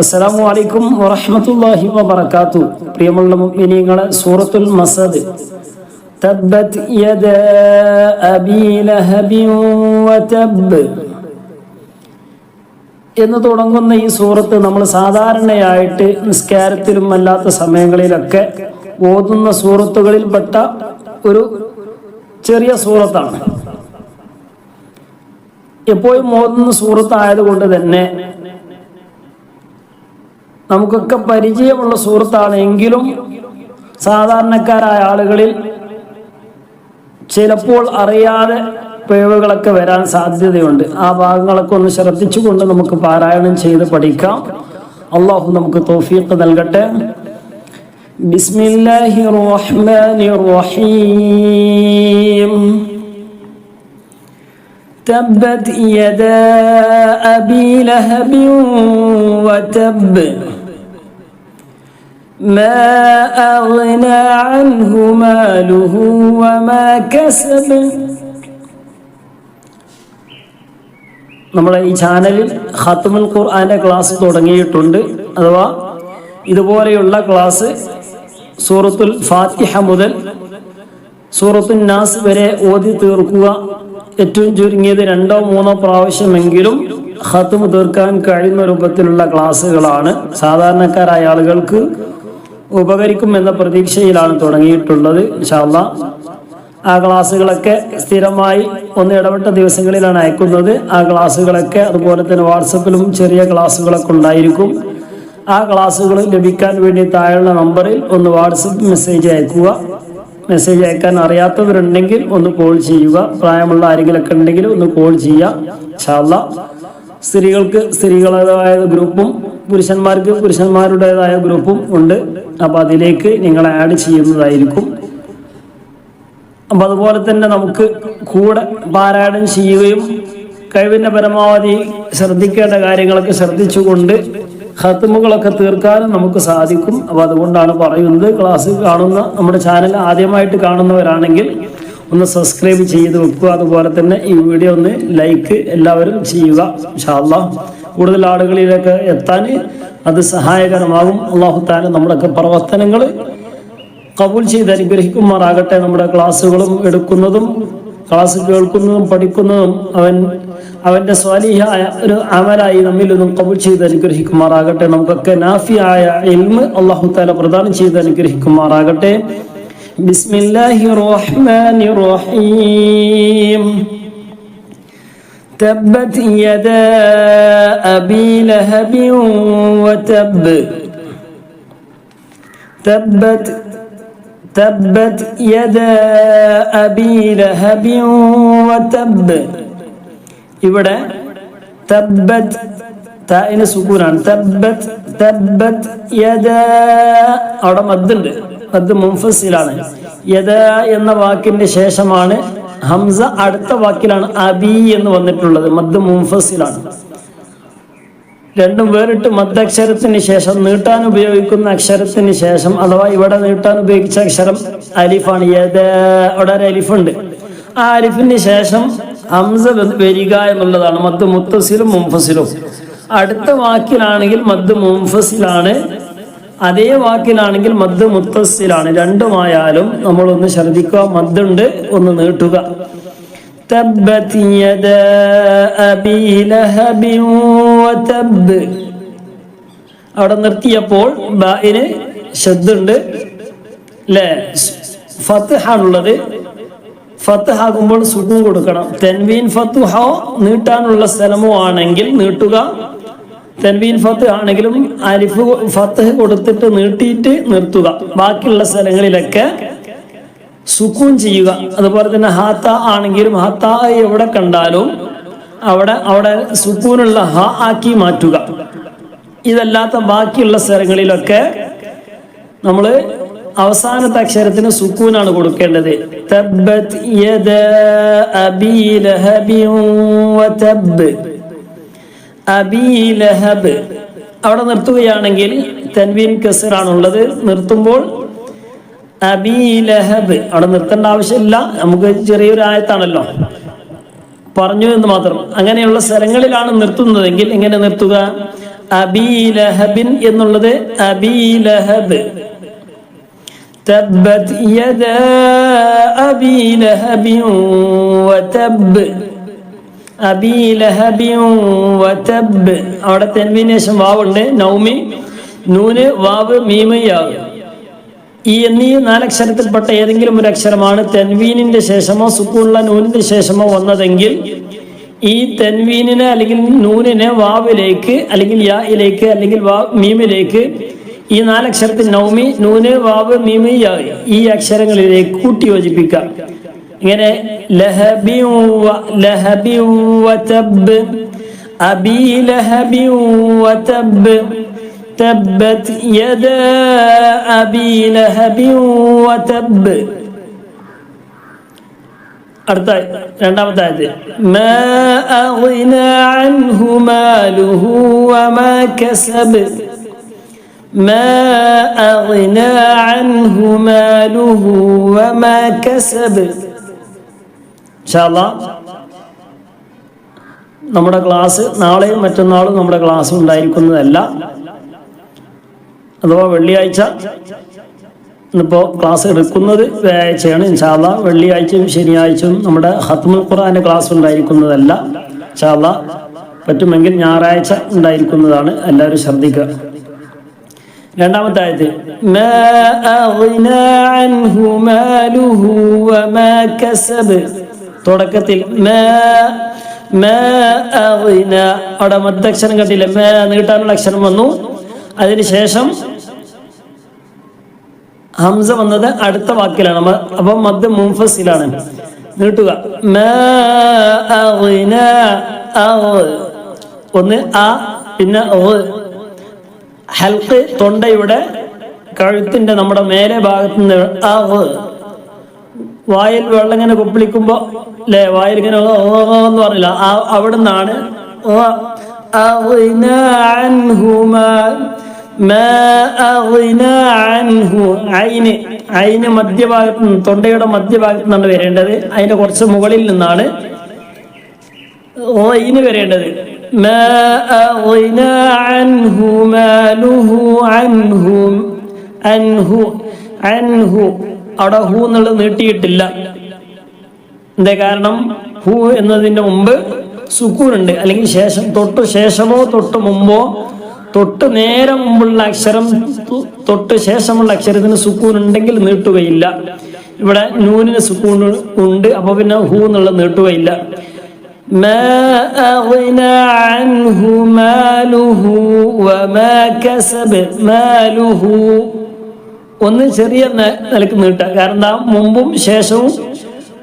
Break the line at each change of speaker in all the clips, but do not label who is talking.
അസ്സലാമു അലൈക്കും വറഹ്മത്തുള്ളാഹി വബറകാത്തു. പ്രിയമുള്ള മുഅ്മിനീങ്ങളെ സൂറത്തുൽ മസദ്. തബ്ബത് യദ അബീ ലഹബിൻ വതബ് എന്ന് തുടങ്ങുന്ന ഈ സൂറത്ത് നമ്മൾ സാധാരണയായിട്ട് നിസ്കാരത്തിലും അല്ലാത്ത സമയങ്ങളിലൊക്കെ ഓതുന്ന സൂറത്തുകളിൽപ്പെട്ട ഒരു ചെറിയ സൂറത്താണ്. എപ്പോഴും ഓതുന്ന സൂറത്ത് ആയതുകൊണ്ട് തന്നെ നമുക്കൊക്കെ പരിചയമുള്ള സുഹൃത്താണ് എങ്കിലും സാധാരണക്കാരായ ആളുകളിൽ ചിലപ്പോൾ അറിയാതെ പിഴവുകളൊക്കെ വരാൻ സാധ്യതയുണ്ട് ആ ഭാഗങ്ങളൊക്കെ ഒന്ന് ശ്രദ്ധിച്ചുകൊണ്ട് നമുക്ക് പാരായണം ചെയ്ത് പഠിക്കാം അള്ളാഹു നമുക്ക് തോഫീക്ക് നൽകട്ടെ ബിസ്മില്ലാഹി റഹ്മാനി റഹീം تبت يدا أبي لهب وتب ما أغنى عنه ماله وما كسب നമ്മളെ ഈ ചാനലിൽ ഖത്തുമുൽ ഖുർആന്റെ ക്ലാസ് തുടങ്ങിയിട്ടുണ്ട് അഥവാ ഇതുപോലെയുള്ള ക്ലാസ് സൂറത്തുൽ ഫാത്തിഹ മുതൽ സൂറത്തുൽ നാസ് വരെ ഓതി തീർക്കുക ഏറ്റവും ചുരുങ്ങിയത് രണ്ടോ മൂന്നോ പ്രാവശ്യമെങ്കിലും ഖത്തും തീർക്കാൻ കഴിയുന്ന രൂപത്തിലുള്ള ക്ലാസ്സുകളാണ് സാധാരണക്കാരായ ആളുകൾക്ക് ഉപകരിക്കും എന്ന പ്രതീക്ഷയിലാണ് തുടങ്ങിയിട്ടുള്ളത് ഇൻഷാല്ല ആ ക്ലാസ്സുകളൊക്കെ സ്ഥിരമായി ഒന്ന് ഇടപെട്ട ദിവസങ്ങളിലാണ് അയക്കുന്നത്. ആ ക്ലാസ്സുകളൊക്കെ അതുപോലെ തന്നെ വാട്സപ്പിലും ചെറിയ ക്ലാസ്സുകളൊക്കെ ഉണ്ടായിരിക്കും. ആ ക്ലാസ്സുകൾ ലഭിക്കാൻ വേണ്ടി താഴെയുള്ള നമ്പറിൽ ഒന്ന് വാട്സപ്പ് മെസ്സേജ് അയക്കുക. മെസ്സേജ് അയക്കാൻ അറിയാത്തവരുണ്ടെങ്കിൽ ഒന്ന് കോൾ ചെയ്യുക. പ്രായമുള്ള ആരെങ്കിലൊക്കെ ഉണ്ടെങ്കിൽ ഒന്ന് കോൾ ചെയ്യുക ഇൻഷാല്ല സ്ത്രീകൾക്ക് സ്ത്രീകളായ ഗ്രൂപ്പും പുരുഷന്മാർക്ക് പുരുഷന്മാരുടേതായ ഗ്രൂപ്പും ഉണ്ട്. അപ്പോൾ അതിലേക്ക് നിങ്ങൾ ആഡ് ചെയ്യുന്നതായിരിക്കും. അപ്പം അതുപോലെ തന്നെ നമുക്ക് കൂടെ പാരായണം ചെയ്യുകയും കഴിവിന്റെ പരമാവധി ശ്രദ്ധിക്കേണ്ട കാര്യങ്ങളൊക്കെ ശ്രദ്ധിച്ചുകൊണ്ട് ഹത്തുമുകളൊക്കെ തീർക്കാനും നമുക്ക് സാധിക്കും. അപ്പോൾ അതുകൊണ്ടാണ് പറയുന്നത്. ക്ലാസ് കാണുന്ന നമ്മുടെ ചാനൽ ആദ്യമായിട്ട് കാണുന്നവരാണെങ്കിൽ ഒന്ന് സബ്സ്ക്രൈബ് ചെയ്ത് വെക്കുക. അതുപോലെ തന്നെ ഈ വീഡിയോ ഒന്ന് ലൈക്ക് എല്ലാവരും ചെയ്യുക. ഷാല്ല കൂടുതൽ ആളുകളിലേക്ക് എത്താൻ അത് സഹായകരമാകും. അള്ളാഹു താല നമ്മുടെയൊക്കെ പ്രവർത്തനങ്ങൾ കബൂൽ ചെയ്ത് അനുഗ്രഹിക്കുമാറാകട്ടെ. നമ്മുടെ ക്ലാസ്സുകളും എടുക്കുന്നതും ക്ലാസ് കേൾക്കുന്നതും പഠിക്കുന്നതും അവൻ അവന്റെ സ്വാലിഹായ ഒരു അമലായി നമ്മിൽ നിന്നും കബൂൽ ചെയ്ത് അനുഗ്രഹിക്കുമാറാകട്ടെ. നമുക്കൊക്കെ നാഫിയായ എൽമ് അള്ളാഹു താല പ്രദാനം ചെയ്ത് അനുഗ്രഹിക്കുമാറാകട്ടെ. ബിസ്മില്ലാഹി റഹ്മാനി റഹീം. تبت يدا أبي لهب وتب تبت تبت يدا أبي لهب وتب ഇവിടെ തബ്ബത് തായിന് സുക്കൂനാണ് തബ്ബത് തബ്ബത് യദ അവിടെ മദ്ദുണ്ട് മദ് മുംഫസിലാണ് യദ എന്ന വാക്കിന്റെ ശേഷമാണ് ഹംസ അടുത്ത വാക്കിലാണ് അബി എന്ന് വന്നിട്ടുള്ളത് മദ് മുംഫസിലാണ് രണ്ടും വേറിട്ട് മദ്ദക്ഷരത്തിന് ശേഷം നീട്ടാൻ ഉപയോഗിക്കുന്ന അക്ഷരത്തിന് ശേഷം അഥവാ ഇവിടെ നീട്ടാൻ ഉപയോഗിച്ച അക്ഷരം അലിഫാണ്. യദ അവിടെ ഒരു അലിഫുണ്ട്. ആ അലിഫിന് ശേഷം ഹംസ വരിക എന്നുള്ളതാണ് മദ് മുത്തസിലും മുംഫസിലും അടുത്ത വാക്കിലാണെങ്കിൽ മദ് മുംഫസിലാണ് അതേ വാക്കിലാണെങ്കിൽ മദ് മുത്തസിലാണ് രണ്ടുമായാലും നമ്മൾ ഒന്ന് ശ്രദ്ധിക്കുക മദ്ദുണ്ട് ഒന്ന് നീട്ടുക تبت يدا أبي لهب وتب അവിടെ നിർത്തിയപ്പോൾ ബായിന് ശബ്ദുണ്ട് അല്ലേ ഫത്താണുള്ളത് ഫത്താകുമ്പോൾ സുഖം കൊടുക്കണം തെൻവീൻ ഫത്തുഹോ നീട്ടാനുള്ള സ്ഥലമോ ആണെങ്കിൽ നീട്ടുക തെൻവീൻ ഫത്ത് ആണെങ്കിലും അരിഫ് ഫത്ത് കൊടുത്തിട്ട് നീട്ടിയിട്ട് നിർത്തുക. ബാക്കിയുള്ള സ്ഥലങ്ങളിലൊക്കെ സുക്കൂൺ ചെയ്യുക. അതുപോലെ തന്നെ ഹാത്ത ആണെങ്കിലും ഹാത്ത എവിടെ കണ്ടാലും അവിടെ അവിടെ സുക്കൂനുള്ള ഹ ആക്കി മാറ്റുക. ഇതല്ലാത്ത ബാക്കിയുള്ള സ്ഥലങ്ങളിലൊക്കെ നമ്മൾ അവസാനത്തെ അക്ഷരത്തിന് സുക്കൂനാണ് കൊടുക്കേണ്ടത്. തബ്ബത് അബി ലഹബ്. അവിടെ നിർത്തുകയാണെങ്കിൽ തൻവീൻ കസറാണുള്ളത്. നിർത്തുമ്പോൾ അബി ലഹബ്. അവിടെ നിർത്തേണ്ട ആവശ്യമില്ല. നമുക്ക് ചെറിയൊരു ആയത്താണല്ലോ. പറഞ്ഞു എന്ന് മാത്രം. അങ്ങനെയുള്ള സ്ഥലങ്ങളിലാണ് നിർത്തുന്നതെങ്കിൽ എങ്ങനെ നിർത്തുക? അബി ലഹബിൻ എന്നുള്ളത് അബി ലഹബ്. തബ്ബത് യദ അബി ലഹബിൻ വതബ് അബി വതബ്. അവിടെ തെൻവിനേഷം വാവുണ്ട്. നൗമി. നൂന് വാവ് മീമയാവ് ഈ എന്നീ നാലക്ഷരത്തിൽപ്പെട്ട ഏതെങ്കിലും ഒരു അക്ഷരമാണ് തെൻവീനിന്റെ ശേഷമോ സുക്കൂണുള്ള നൂനിന്റെ ശേഷമോ വന്നതെങ്കിൽ ഈ തെൻവീനിനെ അല്ലെങ്കിൽ നൂനിനെ വാവിലേക്ക് അല്ലെങ്കിൽ യായിലേക്ക് അല്ലെങ്കിൽ വാ മീമിലേക്ക് ഈ നാലക്ഷരത്തിൽ നൗമി നൂന് വാവ് മീമി ഈ അക്ഷരങ്ങളിലേക്ക് കൂട്ടി യോജിപ്പിക്കാം ഇങ്ങനെ ലഹബി വ- ലഹബി വതബ് അബി ലഹബി വതബ് تبت يدا أبي لهب وتب അടുത്ത രണ്ടാമത്തെ ആയത് ما أغنى عنه ماله وما كسب ما أغنى عنه ماله وما كسب إن شاء الله നമ്മുടെ ക്ലാസ് നാളെയും മറ്റന്നാളും നമ്മുടെ ക്ലാസ് ഉണ്ടായിരിക്കുന്നതല്ല അഥവാ വെള്ളിയാഴ്ച ഇന്നിപ്പോൾ ക്ലാസ് എടുക്കുന്നത് വ്യാഴാഴ്ചയാണ് ഇൻഷാല്ല വെള്ളിയാഴ്ചയും ശനിയാഴ്ചയും നമ്മുടെ ഹത്മുൽ ഖുർആന്റെ ക്ലാസ് ഉണ്ടായിരിക്കുന്നതല്ല ഇൻഷാല്ല പറ്റുമെങ്കിൽ ഞായറാഴ്ച ഉണ്ടായിരിക്കുന്നതാണ് എല്ലാവരും ശ്രദ്ധിക്കുക രണ്ടാമത്തെ ആയത് ما أغنى عنه ماله وما كسب തുടക്കത്തിൽ അവിടെ മധ്യക്ഷരം കണ്ടില്ല? മേ നീട്ടാനുള്ള അക്ഷരം വന്നു. അതിനുശേഷം ഹംസ വന്നത് അടുത്ത വാക്കിലാണ്. അപ്പം മദ് മുംഫസിലാണ് നീട്ടുക. ഒന്ന് ആ പിന്നെ ഹെൽത്ത് തൊണ്ടയുടെ കഴുത്തിന്റെ നമ്മുടെ മേലെ ഭാഗത്ത് നിന്ന് ആ വായിൽ വെള്ളം ഇങ്ങനെ കുപ്പിളിക്കുമ്പോ അല്ലെ വായിൽ ഇങ്ങനെ എന്ന് പറഞ്ഞില്ല. ആ അവിടെ നിന്നാണ് അയിന് മധ്യഭാഗത്ത് നിന്ന് തൊണ്ടയുടെ മധ്യഭാഗത്ത് നിന്നാണ് വരേണ്ടത്. അതിന് കുറച്ച് മുകളിൽ നിന്നാണ് ഓയിന് വരേണ്ടത്. അൻഹു അൻഹു. അവിടെ ഹൂ എന്നുള്ളത് നീട്ടിയിട്ടില്ല. എന്താ കാരണം? ഹൂ എന്നതിന്റെ മുമ്പ് സുക്കൂനുണ്ട്. അല്ലെങ്കിൽ ശേഷം തൊട്ട് ശേഷമോ തൊട്ട് മുമ്പോ തൊട്ട് നേരെ മുമ്പുള്ള അക്ഷരം തൊട്ട് ശേഷമുള്ള അക്ഷരത്തിന് സുക്കൂൻ ഉണ്ടെങ്കിൽ നീട്ടുകയില്ല. ഇവിടെ നൂനിന് സുക്കൂൺ ഉണ്ട്. അപ്പൊ പിന്നെ ഹൂ എന്നുള്ള നീട്ടുകയില്ല. ഹൂ ഒന്ന് ചെറിയ നിലയ്ക്ക് നീട്ടുക കാരണം എന്താ മുമ്പും ശേഷവും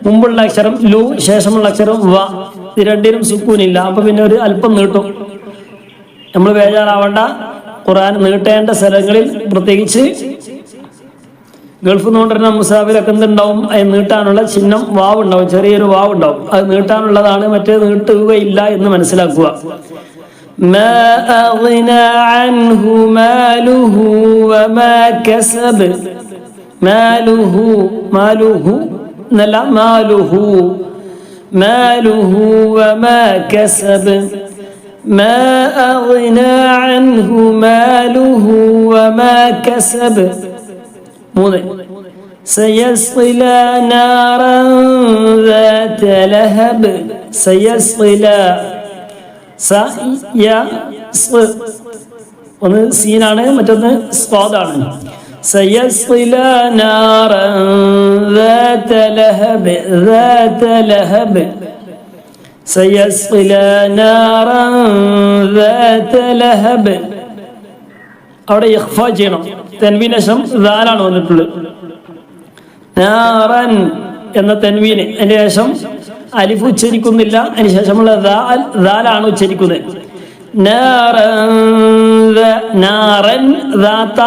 മുമ്പുള്ള അക്ഷരം ലു ശേഷമുള്ള അക്ഷരം വ. ഇത് രണ്ടിനും സുക്കൂനില്ല. അപ്പൊ പിന്നെ ഒരു അല്പം നീട്ടും. നമ്മൾ ബേജാറാവേണ്ട. ഖുറാൻ നീട്ടേണ്ട സ്ഥലങ്ങളിൽ പ്രത്യേകിച്ച് ഗൾഫ് നിന്ന് കൊണ്ടുവരുന്ന മുസാഫിലൊക്കെ എന്തുണ്ടാവും? അത് നീട്ടാനുള്ള ചിഹ്നം വാവ് ഉണ്ടാവും ചെറിയൊരു വാവ് ഉണ്ടാവും അത് നീട്ടാനുള്ളതാണ് മറ്റേ നീട്ടുകയില്ല എന്ന് മനസ്സിലാക്കുക. ما أغنى عنه ماله وما كسب. ماله ماله لا ماله ماله وما كسب. ما أغنى عنه ماله وما كسب. سيصلى نارا ذات لهب. سيصلى സ യ സ് ഒന്ന് സീനാണ് മറ്റൊന്ന് സ്വാദാണ് سيصلى نارا ذات لهب ذات لهب سيصلى نارا ذات لهب അവിടെ ഇഖ്ഫ ചെയ്യണം തെൻവീനശം ദാലാണ് വന്നിട്ടുള്ളത് നാറൻ എന്ന തെൻവീന് അതിന്റെ ശേഷം അലിഫ് ഉച്ചരിക്കുന്നില്ല. അതിനുശേഷമുള്ള ദാലാണ് ഉച്ചരിക്കുന്നത്. നാറൻ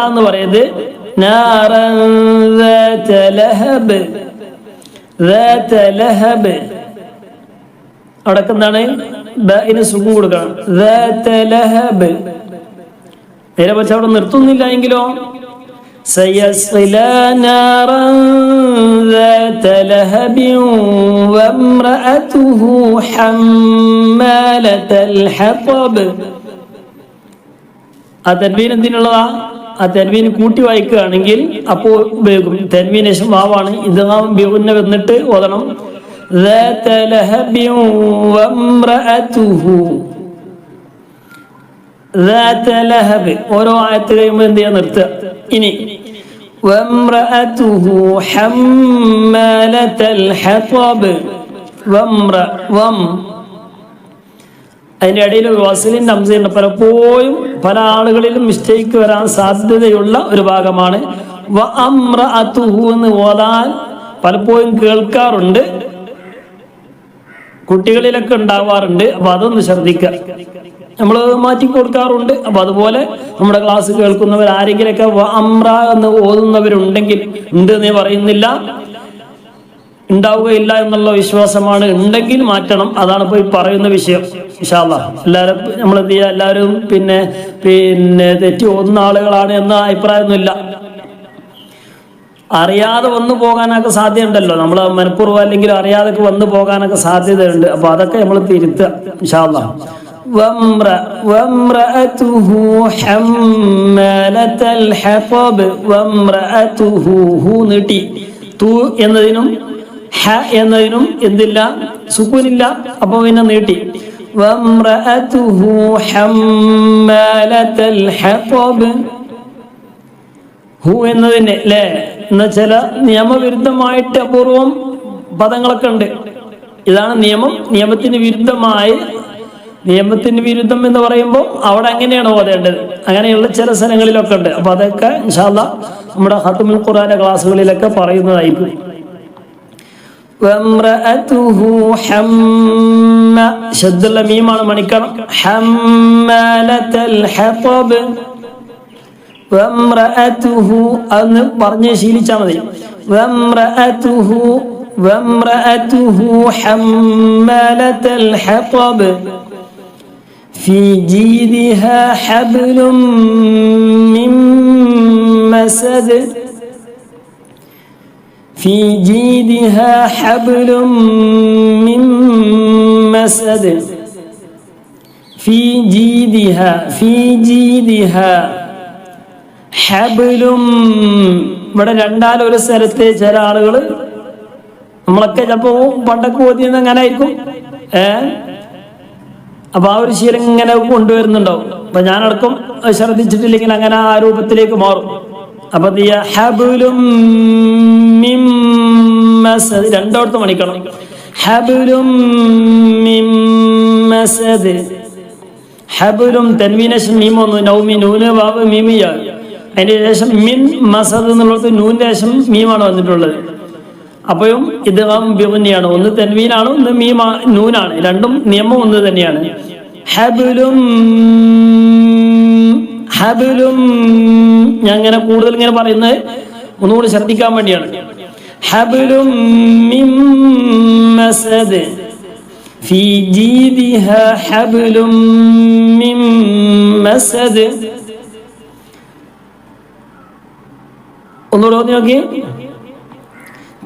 എന്ന് പറയുന്നത് അവിടെ ഇതിന് സുഖം കൊടുക്കണം. നേരെ പക്ഷെ അവിടെ നിർത്തുന്നില്ല എങ്കിലോ? سيصلى نارا ذات لهب وامرأته حمالة الحطب ആ തെൻവീൻ എന്തിനുള്ളതാ ആ തെൻവീൻ കൂട്ടി വായിക്കുകയാണെങ്കിൽ അപ്പോൾ ഉപയോഗിക്കും തെൻവീൻ ശേഷം വാവാണ് ഇത് ബിഹുന്ന വന്നിട്ട് ഓതണം ذات لهب وامرأته ذات لهب ഓരോ ആയത്ത് കഴിയുമ്പോൾ എന്ത് ചെയ്യാൻ നിർത്തുക ഇനി وامرأته حمالة الحطب വമ്ര വം അതിൻ്റെ ഇടയിൽ വസലിൻ ഹംസയുണ്ട് പലപ്പോഴും പല ആളുകളിലും മിസ്റ്റേക്ക് വരാൻ സാധ്യതയുള്ള ഒരു ഭാഗമാണ് വ അമ്ര അതുഹു എന്ന് ഓതാൻ പലപ്പോഴും കേൾക്കാറുണ്ട് കുട്ടികളിലൊക്കെ ഉണ്ടാവാറുണ്ട് അപ്പൊ അതൊന്ന് ശ്രദ്ധിക്കുക നമ്മൾ മാറ്റി കൊടുക്കാറുണ്ട്. അപ്പോൾ അതുപോലെ നമ്മുടെ ക്ലാസ് കേൾക്കുന്നവർ ആരെങ്കിലൊക്കെ അമ്ര എന്ന് ഓതുന്നവരുണ്ടെങ്കിൽ ഉണ്ട് എന്ന് പറയുന്നില്ല. ഉണ്ടാവുകയില്ല എന്നുള്ള വിശ്വാസമാണ് ഉണ്ടെങ്കിൽ മാറ്റണം. അതാണ് ഇപ്പോൾ ഈ പറയുന്ന വിഷയം. വിശാല എല്ലാവരും നമ്മൾ എന്ത് ചെയ്യുക എല്ലാവരും പിന്നെ പിന്നെ തെറ്റി ഓതുന്ന ആളുകളാണ് എന്ന അഭിപ്രായമൊന്നുമില്ല. അറിയാതെ വന്നു പോകാനൊക്കെ സാധ്യതയുണ്ടല്ലോ. നമ്മൾ മനഃപൂർവം അല്ലെങ്കിൽ അറിയാതെ വന്നു പോകാനൊക്കെ സാധ്യതയുണ്ട്. അപ്പോൾ അതൊക്കെ നമ്മൾ തിരുത്തുക. വിശാല وامرأته حمالة الحطب وامرأته ഹു നീട്ടി തു എന്നതിനും ഹ എന്നതിനും എന്തില്ല സുക്കൂനില്ല അപ്പൊ പിന്നെ നീട്ടി وامرأته حمالة الحطب ഹു എന്നതിന് അല്ലേ എന്ന ചില നിയമവിരുദ്ധമായിട്ട് അപൂർവം പദങ്ങളൊക്കെ ഉണ്ട് ഇതാണ് നിയമം നിയമത്തിന് വിരുദ്ധമായി നിയമത്തിന് വിരുദ്ധം എന്ന് പറയുമ്പോൾ അവിടെ അങ്ങനെയാണ് ഓതേണ്ടത് അങ്ങനെയുള്ള ചില സ്ഥലങ്ങളിലൊക്കെ ഉണ്ട് അപ്പൊ അതൊക്കെ ഇൻഷാല്ല നമ്മുടെ ഹത്തുമുൽ ഖുറാന്റെ ക്ലാസ്സുകളിലൊക്കെ പറയുന്നതായിരിക്കും وامرأته حم ശബ്ദുള്ള മീമാണ് മണിക്കണം حمالة الحطب وامرأته അന്ന് പറഞ്ഞ് ശീലിച്ചാൽ മതി وامرأته وامرأته حمالة الحطب في جيدها حبل من مسد في جيدها حبل من مسد في جيدها في جيدها ഹബിലും ഇവിടെ രണ്ടാലും ഒരു സ്ഥലത്ത് ചില ആളുകൾ നമ്മളൊക്കെ ചിലപ്പോ പണ്ടൊക്കെ ഓതിയത് അങ്ങനെ ആയിരിക്കും ഏ അപ്പൊ ആ ഒരു ശീലം ഇങ്ങനെ കൊണ്ടുവരുന്നുണ്ടോ അപ്പൊ ഞാനടക്കം ശ്രദ്ധിച്ചിട്ടില്ലെങ്കിൽ അങ്ങനെ ആ രൂപത്തിലേക്ക് മാറും. അപ്പൊ മസദ് രണ്ടോടത്ത് മണിക്കണം ഹബിലും ഹബുലും തെൻവീനേഷൻ മീമൊന്ന് നൗമി നൂന് വാവ് മീമിയ അതിന് ശേഷം മിൻ മസദ് എന്നുള്ളത് നൂന്റെ ശേഷം മീമാണ് വന്നിട്ടുള്ളത്. അപ്പോഴും ഇത് ബിഹുന്നിയാണ് ഒന്ന് തെൻവീനാണ് ഒന്ന് മീമ നൂനാണ് രണ്ടും നിയമം ഒന്ന് തന്നെയാണ് ഹബുലും ഹബുലും ഞാൻ ഇങ്ങനെ കൂടുതൽ ഇങ്ങനെ പറയുന്നത് ഒന്നുകൂടി ശ്രദ്ധിക്കാൻ വേണ്ടിയാണ് ഹബുലും മിൻ മസദ് في جيدها حبل من مسد ഒന്നുകൂടെ ഓതി നോക്കി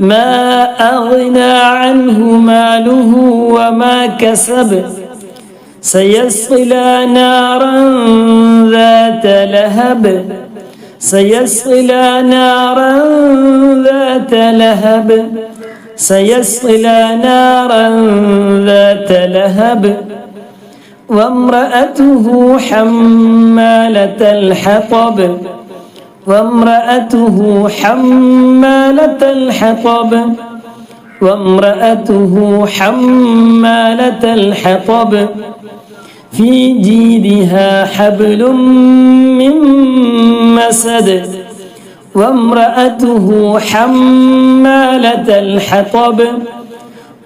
ما أغنى عنه ماله وما كسب. سيصلى نارا ذات لهب. سيصلى نارا ذات لهب. سيصلى نارا ذات لهب. وامرأته حمالة الحطب. وامرأته حمالة الحطب. وامرأته حمالة الحطب. في جيدها حبل من مسد. وامرأته حمالة الحطب.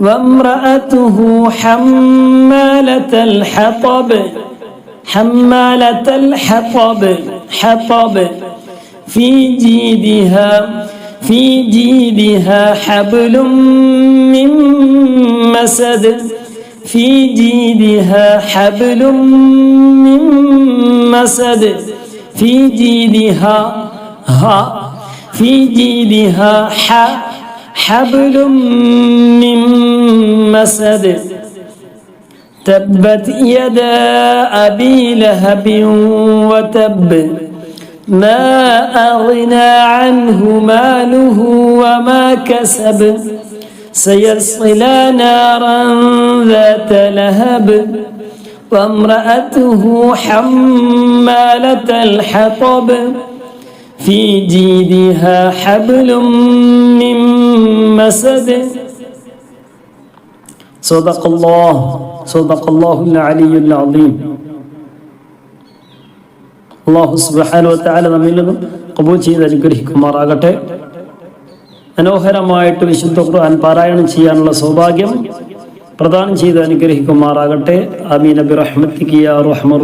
وامرأته حمالة الحطب. حمالة الحطب. حطب. في جيدها في جيدها حبل من مسد في جيدها حبل من مسد في جيدها ها في جيدها ح حبل من مسد. تبت يدا أبي لهب وتب ما أغنى عنه ماله وما كسب. سيصلى نارا ذات لهب وامرأته حمالة الحطب. في جيدها حبل من مسد. صدق الله صدق الله العلي العظيم. അള്ളാഹു സുബാനുവത്താല നമ്മിൽ നിന്നും കബൂൽ ചെയ്ത് അനുഗ്രഹിക്കുമാറാകട്ടെ. മനോഹരമായിട്ട് വിശുദ്ധ ഖുർആൻ പാരായണം ചെയ്യാനുള്ള സൗഭാഗ്യം പ്രദാനം ചെയ്ത് അനുഗ്രഹിക്കുമാറാകട്ടെ. അമീൻ അബി റഹ്മത്തിക്കിയ റഹ്മർ